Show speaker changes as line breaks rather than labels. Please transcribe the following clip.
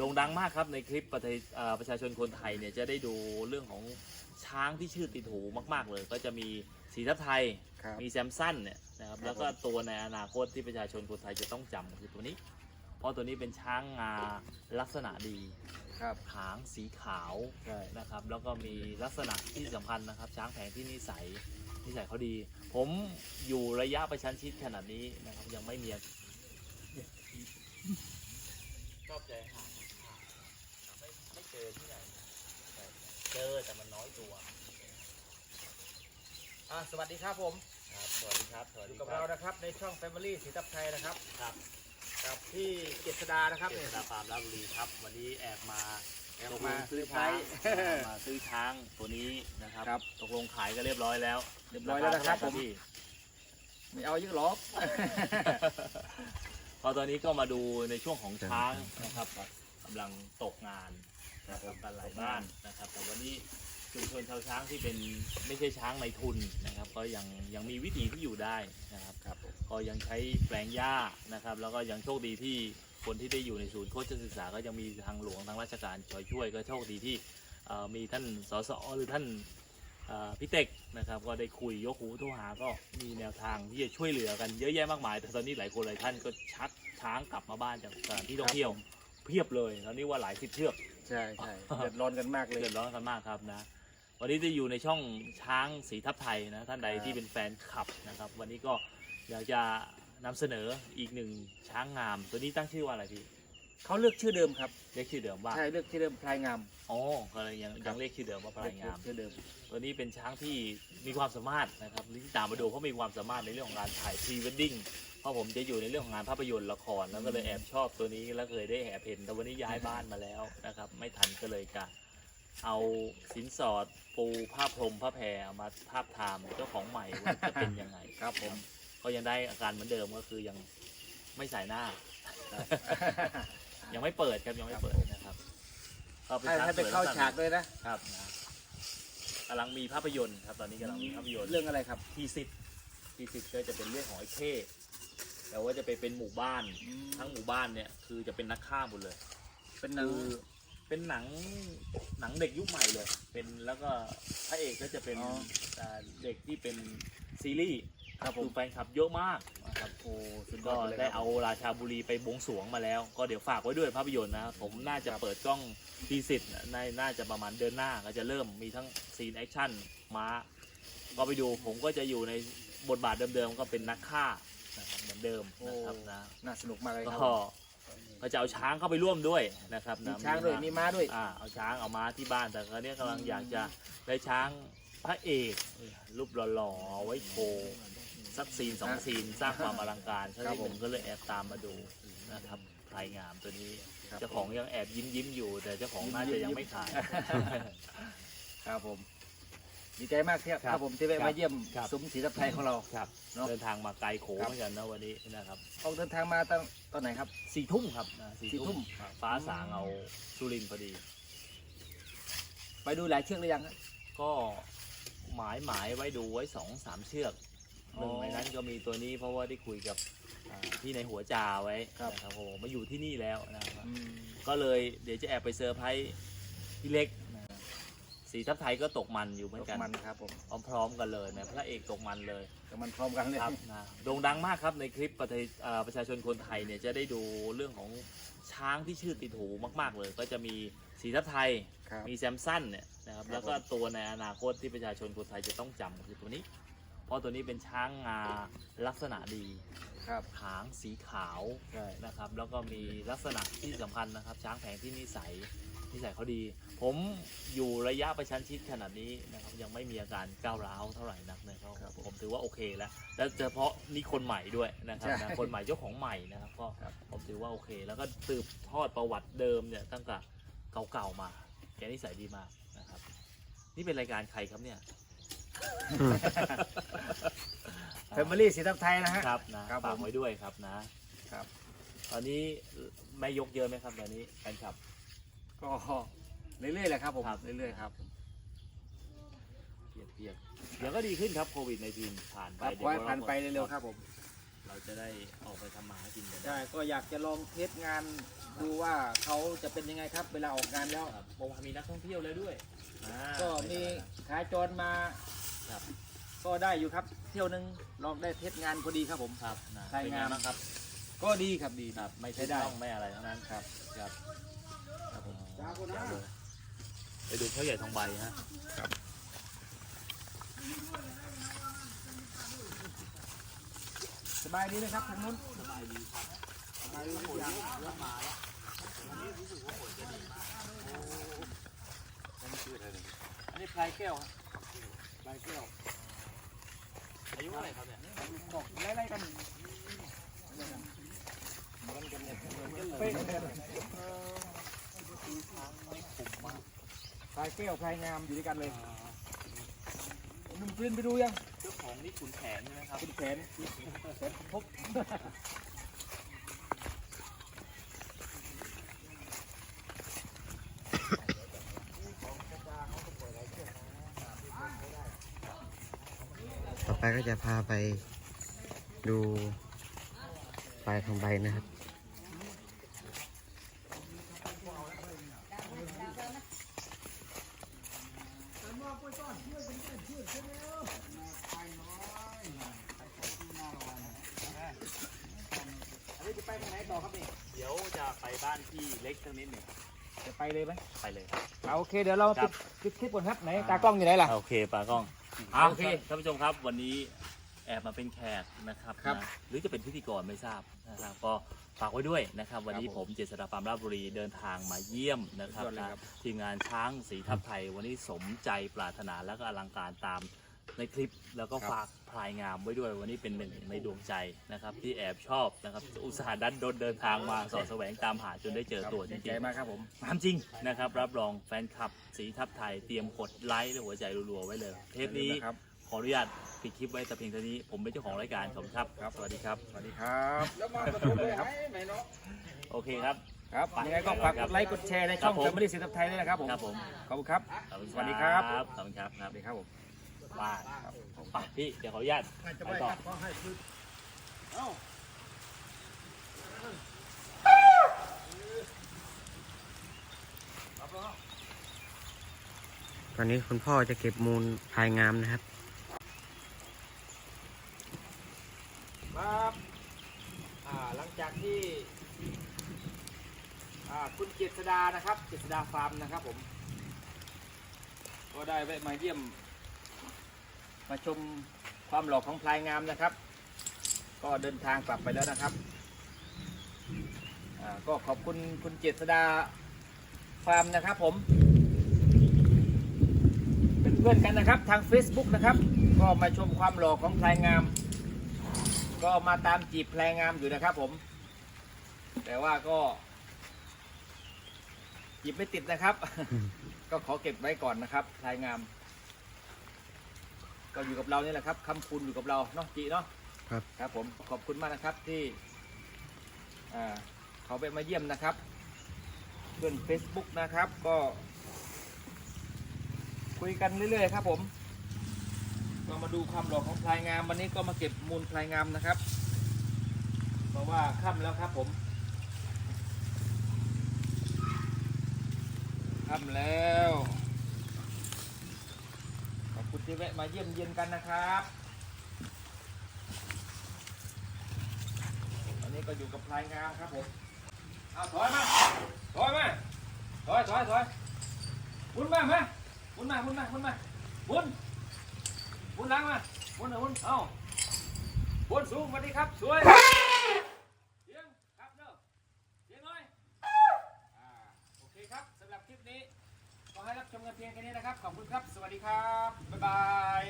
โด่งดังมากครับในคลิปประเทศเอ่อประชาชนคนไทยเนี่ยจะได้ดูเรื่องของช้างที่ชื่อติดหูมาก ๆ เลย ก็จะมีสีทับไทย
ครับ
มีแซมสันเนี่ยนะครับ
ครับ
แล้วก็ตัวในอนาคตที่ประชาชนคนไทยจะต้องจำคือตัวนี้ เพราะตัวนี้เป็นช้างงาลักษณะดี
ครับ
หางสีขาว
ใช่
นะครับแล้วก็มีลักษณะที่สำคัญนะครับ ช้างแผงที่นิสัยนิสัยเขาดี ผมอยู่ระยะประชันชิดขนาดนี้นะครับยังไม่มีชอบใจหางไม่ไม่เจ อที่ไหนแต่เจอแต่มันน้อยตัว
อ่าสวัสดีครับผม
ครับสวัสดีครับสวัส
อยู่
ดี
กับ
ครั
เรา
บ
นะครับในช่อง Family สีทับไทยนะครับ
ครับ
กับพี่เจษดานะครับ
เจษฎาฟาร์มราชบุรีครับ วันนี้แอบมา
แอบ
ตกล
มาง
ซื้อ
เซอร์ไพร
ช้าง
ส์
มาซื้อช้างตัวนี้นะครับ
ครับ
ตกลงขายก็เรียบร้อยแล้ว
เรียบร้อยแล้วนะครับาา
เท่าไห
ผม
พี่
ไม่เอาเยอะหรอก
พอตอนนี้ก็มาดูในช่วงของช้างนะครับกำลังตกงาน นะครับกันหลายบ้านนะครับ แต่วันนี้ชุมชนชาวช้างที่เป็นไม่ใช่ช้างในทุนนะครับ ก็ยังยังมีวิถีที่อยู่ได้นะครับ
ครับผม
ก็ยังใช้แปลงหญ้านะครับ แล้วก็ยังโชคดีที่คนที่ได้อยู่ในศูนย์โคชศึกษา ก็ยังมีทางหลวงทางราชการคอยช่วยก็โชคดีที่เอ่อมีท่านสสหรือท่านเอ่อพี่เต็กนะครับ ก็ได้คุยยกหูโทรหาก็มีแนวทางที่จะช่วยเหลือกันเยอะแยะมากมาย แต่ตอนนี้หลายคนหลายท่านก็ชักช้างกลับมาบ้านจากสถานที่ท่องเที่ยวเพียบเลยตอนนี้ว่าหลายสิบเชือก
ใช่ใช่เดือดร้อนกันมากเลย
เดือดร้อนกันมากครับนะ วันนี้จะอยู่ในช่องช้างสีทับไทยนะท่านใด
ครับ
ที่เป็นแฟนคลับนะครับ วันนี้ก็อยากจะนำเสนออีกหนึ่งช้างงาม ตัวนี้ตั้งชื่อว่าอะไรพี่
เขาเลือกชื่อเดิมครับ
เรียกชื่อเดิมว่า
ใช่เลือกชื่อเดิมพลายงาม
อ๋อก็เลยยังยังเรียกชื่อเดิมว่าพลายงาม
เลือกชื่อเดิม
ตัวนี้เป็นช้างที่มีความสามารถนะครับที่ตามมาดูเขามีความสามารถในเรื่องของการถ่ายพรีเวดดิ้ง เพราะผมจะอยู่ในเรื่องของงานภาพยนตร์ละครแล้วก็เลยแอบชอบตัวนี้แล้วเคยได้แอบเห็นแต่วันนี้ย้ายบ้านมาแล้วนะครับ ไม่ทันก็เลยกะเอาสินสอดปูผ้าพรมผ้าแพรเอามาภาพทามเจ้าของใหม่ว่าจะเป็นยังไง
ครับผม
ก็ยังได้อาการเหมือนเดิมก็คือยังไม่ใส่หน้า ยังไม่เปิดครับยังไม่เปิดนะครับก็เป็น
ให้
ช้าง
ให้ไป
สวย
เข้า
ลักษณะ
ฉากเลยนะ
ครับนะกำลังมีภาพยนตร์ครับตอนนี้กำลังมีภาพยนตร์
เรื่องอะไรครับ
ทีสิทธิ์ทีสิทธิ์ก็จะเป็นเรื่องของไอ้เข้ แต่ว่าจะไปเป็นหมู่บ้าน ทั้งหมู่บ้านเนี่ย คือจะเป็นนักฆ่าหมดเลย
เป็นหนัง
คือเป็นหนังหนังเด็กยุคใหม่เลย เป็นแล้วก็พระเอกก็จะเป็น
อ๋อ
อ่าเด็กที่เป็นซีรีส์
ครับผ
คื
ม
อแฟนคลับเยอะมากนะครับ
โอ้สุดย
ก็
อดไปเลย
ได้
ครับ
เอาราชาบุรีไปบวงสรวงมาแล้ว ก็เดี๋ยวฝากไว้ด้วยภาพยนตร์นะครับผมน่าจะเปิดกล้องทีสิทธิ์ในน่าจะประมาณเดือนหน้าก็จะเริ่มมีทั้งซีนแอคชั่นม้าก็ไปดูผมก็จะอยู่ในบทบาทเดิมๆก็เป็นนักฆ่านะครับ เหมือนเดิมนะครับนะ
น่าสนุกมากเลยค
ก็
รับ
ก็จะเอาช้างเข้าไปร่วมด้วยนะครับ
มี
นะ
ช้างด้วยมีม้าด้วย
อ่าเอาช้างเอามาที่บ้านแต่คราวนี้กำลังอยากจะได้ช้างพระเอกรูปหล่อๆเอาไว้โชว์สักซีนสองซีนสร้างความอลังการฉะ
ครั
นั้
บ
น
ผ
ผมมก็เลยแอบตามมาดูนะครับพลายงามตัวนี้
ครับ
เจ้าของยังแอบยิ้มยิ้มๆอยู่ แต่เจ้าของน่าจะยังไม่ขาย
ครับผม ดีใจมากที่
ครับ
ครับผมที่แวะ
ครับ
มาเยี่ยม
ครับ
ซุ้มสีทับไทยของเรา
ครับ
เนอะ
เดินทางมาไกลโข
ครับ
เหมือนกันนะวันนี้นะครับ
ออกเดินทางมาตอนตอนไหนครับ
สี่ทุ่มครับนะ
สี่ทุ่ม
ฟ้าสางเอาสุรินทร์พอดี
ไปดูหลายเชือกหรือยังครับ
ก็หมายหมายไว้ดูไว้สองสามเชือกหนึ่ง
อ๋อ
ในนั้นก็มีตัวนี้เพราะว่าได้คุยกับอ่าที่ในหัวจ่าไว้
ครับ
นะครับโอ้โหมาอยู่ที่นี่แล้วนะครับ
อืม
ก็เลยเดี๋ยวจะแอบไปเซอร์ไพรส์พี่เล็กนะ สีทับไทยก็ตกมันอยู่เหมือน
ตก
กัน
มันครับผม
พร้อมๆกันเลยนะพระเอกตกมันเลย
ตกมันพร้อมกันเลย
ครับนะโด่งดังมากครับในคลิปประเทศอ่าประชาชนคนไทยเนี่ยจะได้ดูเรื่องของช้างที่ชื่อติดหูมาก ๆ เลย ก็จะมีสีทับไทย
ครับ
มีแซมสันเนี่ยนะครับ
ครับ
แล้วก็ตัวในอนาคตที่ประชาชนคนไทยจะต้องจำคือตัวนี้ เพราะตัวนี้เป็นช้างงาลักษณะดี
ครับ
หางสีขาว
ใช่
นะครับ แล้วก็มีลักษณะที่สำคัญนะครับ ช้างแผงที่นิสัย นิสัยเขาดี ผมอยู่ระยะประชันชิดขนาดนี้นะครับยังไม่มีอาการก้าวร้าวเท่าไหร่นักนะครับผมถือว่าโอเคแล้วและเฉพาะนี่คนใหม่ด้วยนะครับนะคนใหม่เจ้าของใหม่นะครับก็
ครับ
ผมถือว่าโอเค แล้วก็สืบทอดประวัติเดิมเนี่ยตั้งแต่เก่าๆมาแกนิสัยดีมากนะครับ นี่เป็นรายการใครครับเนี่ย
แฟมิลี่สีทับไทยนะฮะ
ครับนะครับฝาก
ผม
ไว้ด้วยครับนะ
ครับ
ตอนนี้ไม่ยกเยอะไหมครับตอนนี้แฟนคลับ
ก็เรื่อยๆแหละครับผม
ครับ
เรื่อยๆครับ
เพียบเพียบเดี๋ยวก็ดีขึ้นครับโควิดในทีนผ่านไป
ครับ
เดี๋
ข
ยว
อให้ผ่านไปเร็วๆครับผม
เราจะได้ออกไปทำมาหากินกัน
ใช่ก็อยากจะลองเทสงานดูว่าเขาจะเป็นยังไงครับ เวลาออกงานแล้ว
ครับเมื่อวานมีนักท่องเที่ยวแล้วด้วยอ่า
ก็มีขายจรมา
ครับ
ก็ได้อยู่ครับ เที่ยวหนึงลองได้เทสงานพอดีครับผม
ครับนะ
ใช่
เป็นไง
งาม
บ้างครับ
ก็ดีครับดี
ครับ ไม่
ใช้
ใช่
ได้
ต้องไม่อะไรทั้งนั้นครับ ครับ ยวเลย ไปดูเขาใหญ่ทองใบฮะ
สบายดีนะครับทางนู้น
สบายดีครับ
สบายดีทุกอย่าง
เริ่มมาแล้ววันนี้รู้สึกว่าฝนจะดีมากอันนี้พลายแก้วฮะ
ใบแก้ว
อายุเท่าไหร่ครับเนี่ย
บอกไล่ๆกันเป๊ะเลย พลายแก้วพลายงามอยู่ด้วยกันเลยหนุ่มกลืนไปดูยัง
เจ้าของนี่ขุนแผนใช่ไหมครับ
คุณแผนแผนพบ
ต่อไปก็จะพาไปดูปลายทองใบนะครับ
อันนี้จะ ไปทางไหนต่อครับนี่
เดี๋ยวจะไปบ้านที่เล็กสักนิดหนึ่งครับ
จะไปเลยไหม
ไปเลยครับ
เอาโอเคเดี๋ยวเรา
ครั
ปิ
บ
ดปิดคลิปก่อนครับไหนตากล้องอยู่ไหนล่ะ
โอเคปากล้อง
อ่าโอเค
ท่านผู้ชมครับวันนี้แอบมาเป็นแขกนะครับ
ครับ
นะหรือจะเป็นพิธีกรไม่ทราบนะครับก็ฝากไว้ด้วยนะครับ วันนี้
ครับ
ผ
ผม
มเจษฎาปามราชบุรีเดินทางมาเยี่ยมนะครับ
สุดยอดเลยครับ
นะทีมงานช้างสีทับไทย วันนี้สมใจปรารถนาและก็อลังการตาม ในคลิปแล้วก็ฝากพลายงามไว้ด้วยวันนี้เป็นหนึ่งในดวงใจนะครับ ที่แอบชอบนะครับ อุตส่าห์ดันโดนเดินทางมาสอดแสวงตามหาจนได้เจอตัวจ
ดี
ริ
ใจ
งๆ
มากครับผม
ตามจริงนะครับ รับรองแฟนคลับ สีทับไทยเตรียมกดไลค์และหัวใจรัวๆไว้เลย เทปนี้
ครับ
ขออนุญาตปิดคลิปไว้แต่เพียงเท่านี้ผมเป็นเจ้าของรายการขอบคุณครับ
ครับ
สวัสดีครับ
สวัสดีครับแล้วมาประทุมเลยครับ
โอเคครับ
ครับยังไงก็ฝากกดไลค์กดแชร์ในช่อง
ครับผม
แฟมิลี่สิทธิ์ไทยด้วยนะครับผม
ครับผม
ขอบคุณครับ
ขอบคุณ
สวัสดีครับ
ขอบคุณครับค
ส
รับ
วัสดีครับผม
ว่าไปพี่เดี๋ยวขออนุญาตไปต่อ
ตอนนี้คุณพ่อจะเก็บมูลพายงามนะครับ
ครับอ่าหลังจากที่อ่าคุณเจษดานะครับเจษดาฟาร์มนะครับผม ก็ได้แวะมาเยี่ยม มาชมความหล่อของพลายงามนะครับ ก็เดินทางกลับไปแล้วนะครับก็ขอบคุณคุณเจษดาฟาร์มนะครับผม เป็นเพื่อนกันนะครับทาง Facebook นะครับ ก็มาชมความหล่อของพลายงาม ก็มาตามจีบพลายงามอยู่นะครับผม แต่ว่าก็จีบไม่ติดนะครับ ก็ขอเก็บไว้ก่อนนะครับพลายงาม ก็อยู่กับเรานี่แหละครับคำคุณอยู่กับเราเนาะจีเนาะ
ครับ
ครับผมขอบคุณมากนะครับที่อ่าเขาไปมาเยี่ยมนะครับ เพื่อน Facebook นะครับ ก็ คุยกันเรื่อยๆครับผมก็มาดูความหล่อของพลายงามวันนี้ก็มาเก็บมูลพลายงามนะครับ เพราะว่าค่ำแล้วครับผมค่ำแล้วขอบคุณ ที่แวะมาเยี่ยมเยียนกันนะครับวันนี้ก็อยู่กับพลายงามครับผมเอาถอยมาถอยมาถอยถอยถอยหมุนมามาหมุนมาหมุนมาหมุนมาหมุนหมุนหลังมาหมุนเอาหมุนเอาหมุนสูงสวัสดีครับสวยเสียงครับเด้อเสียงหน่อยอ่าโอเคครับสำหรับคลิปนี้ ขอให้รับชมกันเพียงแค่นี้นะครับ ขอบคุณครับ สวัสดีครับ บ๊ายบาย